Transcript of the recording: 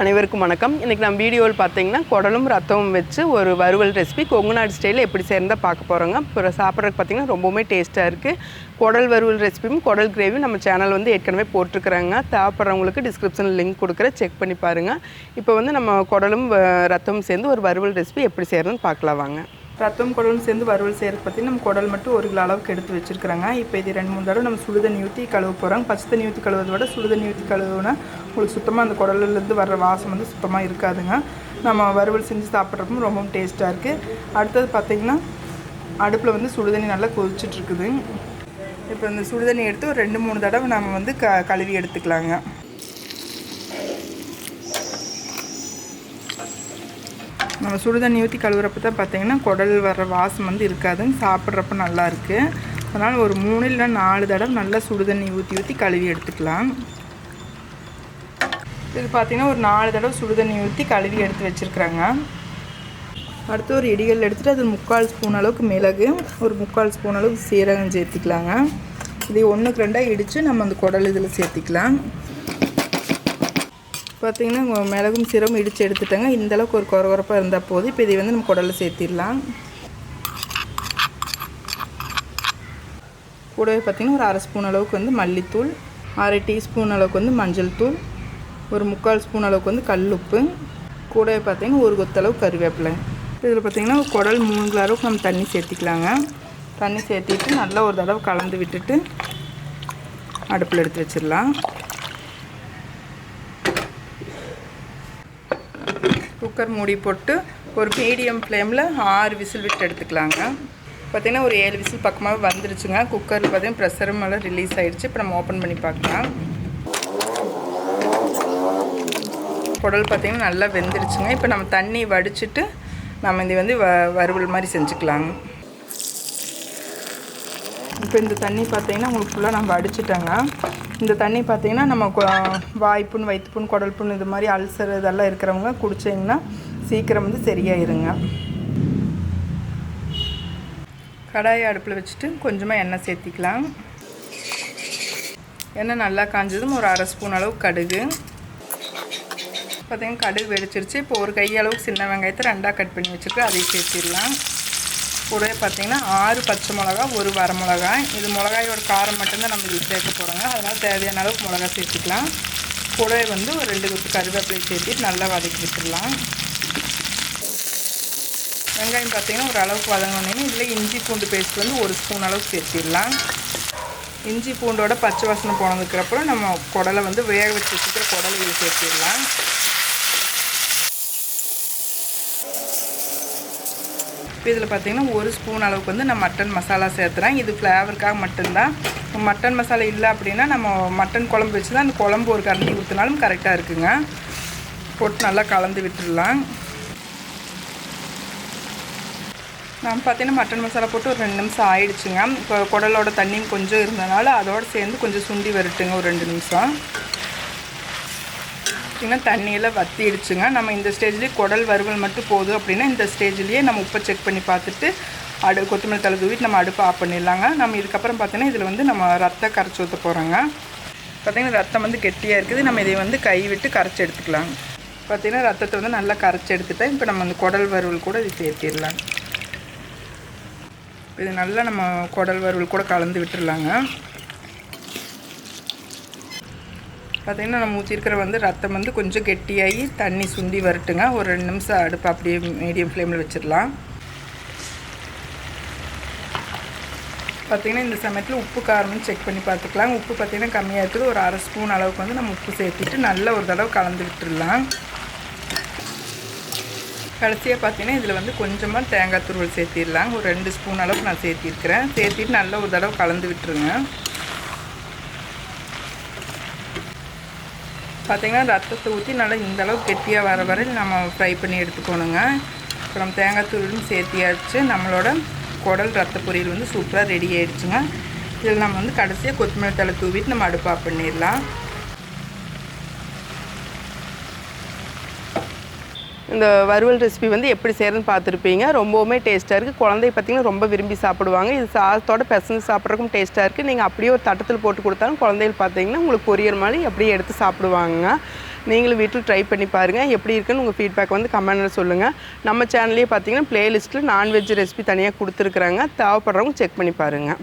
அனைவருக்கும் வணக்கம். இன்றைக்கி நம்ம வீடியோவில் பார்த்தீங்கன்னா குடலும் ரத்தமும் வச்சு ஒரு வறுவல் ரெசிபி கொங்குநாடு ஸ்டைலில் எப்படி சேர்ந்தால் பார்க்க போகிறோங்க அப்புறம் சாப்பிட்றதுக்கு பார்த்தீங்கன்னா ரொம்பவுமே டேஸ்ட்டாக இருக்குது குடல் வறுவல் ரெசிபியும் குடல் கிரேவியும் நம்ம சேனல் வந்து ஏற்கனவே போட்டிருக்கிறாங்க. தேவைப்படுறவங்களுக்கு டிஸ்கிரிப்ஷனில் லிங்க் கொடுக்குறேன். செக் பண்ணி பாருங்கள் இப்போ வந்து நம்ம குடலும் ரத்தமும் சேர்ந்து ஒரு வறுவல் ரெசிபி எப்படி செய்கிறதுன்னு பார்க்கலாம் வாங்க. ரத்தம் குடலும் சேர்ந்து வறுவல் செய்கிறது பார்த்திங்கன்னா நம்ம குடல் மட்டும் ஒரு கிலோ அளவுக்கு எடுத்து வச்சுருக்கிறாங்க. இப்போ இது ரெண்டு மூணு தடவை நம்ம சுடுதண்ணி ஊற்றி கழுவ போகிறோம் பச்சை தண்ணி ஊற்றி கழுவுறதை விட சுடுதண்ணி ஊற்றி கழுவுனா உங்களுக்கு சுத்தமாக அந்த குடல்லேருந்து வர்ற வாசம் வந்து சுத்தமாக இருக்காதுங்க. நம்ம வறுவல் செஞ்சு சாப்பிட்றப்போ ரொம்பவும் டேஸ்ட்டாக இருக்குது அடுத்தது பார்த்திங்கன்னா அடுப்பில் வந்து சுடுதண்ணி நல்லா கொதிச்சிட்ருக்குது. இப்போ இந்த சுடுதண்ணி எடுத்து ஒரு ரெண்டு மூணு தடவை நம்ம வந்து க கழுவி எடுத்துக்கலாங்க. நம்ம சுடுதண்ணி ஊற்றி கழுவுறப்ப தான் பார்த்தீங்கன்னா குடல் வர்ற வாசம் வந்து இருக்காதுங்க சாப்பிட்றப்ப நல்லா இருக்குது அதனால் ஒரு மூணு இல்லை நாலு தடவை நல்லா சுடுதண்ணி ஊற்றி ஊற்றி கழுவி எடுத்துக்கலாம். இது பார்த்திங்கன்னா ஒரு நாலு தடவை சுடுதண்ணி ஊற்றி கழுவி எடுத்து வச்சுருக்குறாங்க. அடுத்து ஒரு இடிகள் எடுத்துகிட்டு அது முக்கால் ஸ்பூன் அளவுக்கு மிளகு ஒரு முக்கால் ஸ்பூன் அளவுக்கு சீரகம் சேர்த்துக்கலாங்க. இதை ஒன்றுக்கு ரெண்டாக இடித்து நம்ம அந்த குடல் இதில் சேர்த்திக்கலாம். பார்த்திங்கன்னா மிளகும் சீரகம் இடித்து எடுத்துட்டாங்க. இந்த அளவுக்கு ஒரு குறகுறப்பாக இருந்தால் போதும். இப்போ இதை வந்து நம்ம குடலில் சேர்த்திடலாம். கூடவே பார்த்தீங்கன்னா ஒரு அரை ஸ்பூன் அளவுக்கு வந்து மல்லித்தூள் அரை டீஸ்பூன் அளவுக்கு வந்து மஞ்சள் தூள் ஒரு முக்கால் ஸ்பூன் அளவுக்கு வந்து கல் உப்பு. கூடவே பார்த்தீங்கன்னா ஒரு கொத்தளவு கருவேப்பிலை. இதில் பார்த்திங்கன்னா குடல் மூணு அளவுக்கு நம்ம தண்ணி சேர்த்திக்கலாங்க. தண்ணி சேர்த்திட்டு நல்லா ஒரு தடவை கலந்து விட்டுட்டு அடுப்பில் எடுத்து வச்சிடலாம். குக்கர் மூடி போட்டு ஒரு மீடியம் ஃப்ளேமில் ஆறு விசில் விட்டு எடுத்துக்கலாங்க. பார்த்தீங்கன்னா ஒரு ஏழு விசில் பக்கமாக வந்துருச்சுங்க. குக்கரில் பார்த்தீங்கன்னா ப்ரெஷர் மேலே ரிலீஸ் ஆகிடுச்சு இப்போ நம்ம ஓப்பன் பண்ணி பார்க்கலாம். குடல் பார்த்தீங்கன்னா நல்லா வெந்துருச்சுங்க. இப்போ நம்ம தண்ணி வடிச்சிட்டு நம்ம இது வந்து வ வறுவல் மாதிரி செஞ்சுக்கலாங்க. இப்போ இந்த தண்ணி பார்த்தீங்கன்னா உங்களுக்கு ஃபுல்லாக நம்ம அடிச்சிட்டோங்க இந்த தண்ணி பார்த்திங்கன்னா நம்ம கொ- வாய்ப்புண் வயிற்றுப்புண் குடல் புண் இது மாதிரி அல்சர் இதெல்லாம் இருக்கிறவங்க குடிச்சிங்கன்னா சீக்கிரம் வந்து சரியாயிருங்க. கடாயை அடுப்பில் வச்சுட்டு கொஞ்சமாக எண்ணெய் சேர்த்திக்கலாம். எண்ணெய் நல்லா காஞ்சதும் ஒரு அரை ஸ்பூன் அளவு கடுகு. பார்த்தீங்கன்னா கடுகு வெடிச்சிருச்சு. இப்போ ஒரு கையளவுக்கு சின்ன வெங்காயத்தை ரெண்டாக கட் பண்ணி வச்சுருக்கோம் அதையும் சேர்த்திடலாம். கூடவே பார்த்தீங்கன்னா ஆறு பச்சை மிளகா ஒரு வர இது மிளகாயோட காரம் மட்டும்தான் நம்ம இதில் சேர்க்க போகிறோங்க அதனால் தேவையான அளவுக்கு மிளகா சேர்த்துக்கலாம். கூடவே வந்து ஒரு ரெண்டு கொத்து கருவேப்பிலை சேர்த்துட்டு நல்லா வதக்கி விட்டுடலாம். வெங்காயம் பார்த்தீங்கன்னா ஒரு அளவுக்கு இல்லை இதில் இஞ்சி பூண்டு பேஸ்ட் வந்து ஒரு ஸ்பூன் அளவுக்கு சேர்த்திடலாம். இஞ்சி பூண்டோட பச்சை வாசனை போனதுக்கப்புறம் நம்ம குடலை வந்து வேக வச்சு வச்சுக்கிற குடலை இதில் சேர்த்திடலாம். இப்போ இதில் பார்த்தீங்கன்னா ஒரு ஸ்பூன் அளவுக்கு வந்து நான் மட்டன் மசாலா சேர்த்துறேன். இது ஃப்ளேவருக்காக மட்டும்தான். மட்டன் மசாலா இல்லை அப்படின்னா நம்ம மட்டன் குழம்பு வச்சு தான் அந்த குழம்பு ஒரு கரண்டி ஊற்றினாலும் கரெக்டாக இருக்குங்க. போட்டு நல்லா கலந்து விட்டுடலாம். நான் பார்த்தீங்கன்னா மட்டன் மசாலா போட்டு ஒரு ரெண்டு நிமிஷம் ஆயிடுச்சுங்க. இப்போ குடலோட தண்ணியும் கொஞ்சம் இருந்தனால அதோடு சேர்ந்து கொஞ்சம் சுண்டி வரட்டுங்க ஒரு ரெண்டு நிமிஷம். பார்த்திங்கன்னா தண்ணியெல்லாம் வத்திடுச்சுங்க. நம்ம இந்த ஸ்டேஜ்லேயே குடல் வறுவல் மட்டும் போதும் அப்படின்னா இந்த ஸ்டேஜ்லேயே நம்ம உப்பை செக் பண்ணி பார்த்துட்டு அடு கொத்தமல்லி தலை தூவிட்டு நம்ம அடுப்பு ஆஃப் பண்ணிடலாங்க. நம்ம இதுக்கப்புறம் பார்த்தீங்கன்னா இதில் வந்து நம்ம ரத்தம் கரைச்சி ஊற்ற போகிறோங்க பார்த்தீங்கன்னா ரத்தம் வந்து கெட்டியாக இருக்குது. நம்ம இதை வந்து கை விட்டு கரைச்சி எடுத்துக்கலாம். பார்த்திங்கன்னா ரத்தத்தை வந்து நல்லா கரைச்சி எடுத்துட்டேன் இப்போ நம்ம அந்த குடல் வறுவல் கூட இது சேர்த்திடலாம். இது நல்லா நம்ம குடல் வறுவல் கூட கலந்து விட்டுடலாங்க. பார்த்திங்கன்னா நம்ம ஊற்றிருக்கிற வந்து ரத்தம் வந்து கொஞ்சம் கெட்டியாகி தண்ணி சுண்டி வரட்டுங்க. ஒரு ரெண்டு நிமிஷம் அடுப்பு அப்படியே மீடியம் ஃப்ளேமில் வச்சிடலாம். பார்த்திங்கன்னா இந்த சமயத்தில் உப்பு காரம்னு செக் பண்ணி பார்த்துக்கலாம். உப்பு பார்த்தீங்கன்னா கம்மியாக இருக்குது. ஒரு அரை ஸ்பூன் அளவுக்கு வந்து நம்ம உப்பு சேர்த்துட்டு நல்லா ஒரு தடவை கலந்து விட்டுடலாம். கடைசியாக பார்த்தீங்கன்னா இதில் வந்து கொஞ்சமாக தேங்காய் துருவல் சேர்த்திடலாம். ஒரு ரெண்டு ஸ்பூன் அளவுக்கு நான் சேர்த்திருக்கிறேன். சேர்த்திட்டு நல்லா ஒரு தடவை கலந்து விட்டுருங்க. பார்த்திங்கன்னா ரத்தத்தை ஊற்றி நல்லா இந்த கெட்டியாக வர வரை நம்ம ஃப்ரை பண்ணி எடுத்துக்கணுங்க. அப்புறம் தேங்காய் துருவலும் சேர்த்தியாச்சு. நம்மளோட குடல் ரத்த பொரியல் வந்து சூப்பராக ரெடி ஆகிடுச்சுங்க இதில் நம்ம வந்து கடைசியாக கொத்தமல்லி தலை தூவிட்டு நம்ம அடுப்பாக பண்ணிடலாம். இந்த வறுவல் ரெசிபி வந்து எப்படி செய்கிறதுன்னு பார்த்துருப்பீங்க. ரொம்பவுமே டேஸ்ட்டாக இருக்குது குழந்தை பார்த்தீங்கன்னா ரொம்ப விரும்பி சாப்பிடுவாங்க. இது சாதத்தோட பெசஞ்சு சாப்பிட்றதுக்கும் டேஸ்ட்டாக இருக்குது நீங்கள் அப்படியே ஒரு தட்டத்தில் போட்டு கொடுத்தாலும் குழந்தைகள் பார்த்தீங்கன்னா உங்களுக்கு பொரியல் மாதிரி அப்படியே எடுத்து சாப்பிடுவாங்க நீங்களும் வீட்டில் ட்ரை பண்ணி பாருங்கள் எப்படி இருக்குன்னு உங்கள் ஃபீட்பேக் வந்து கமெண்டில் சொல்லுங்கள் நம்ம சேனல்லே பார்த்தீங்கன்னா ப்ளேலிஸ்ட்டில் நான்வெஜ் ரெசிபி தனியாக கொடுத்துருக்குறாங்க. தேவைப்படுறவங்க செக் பண்ணி பாருங்கள்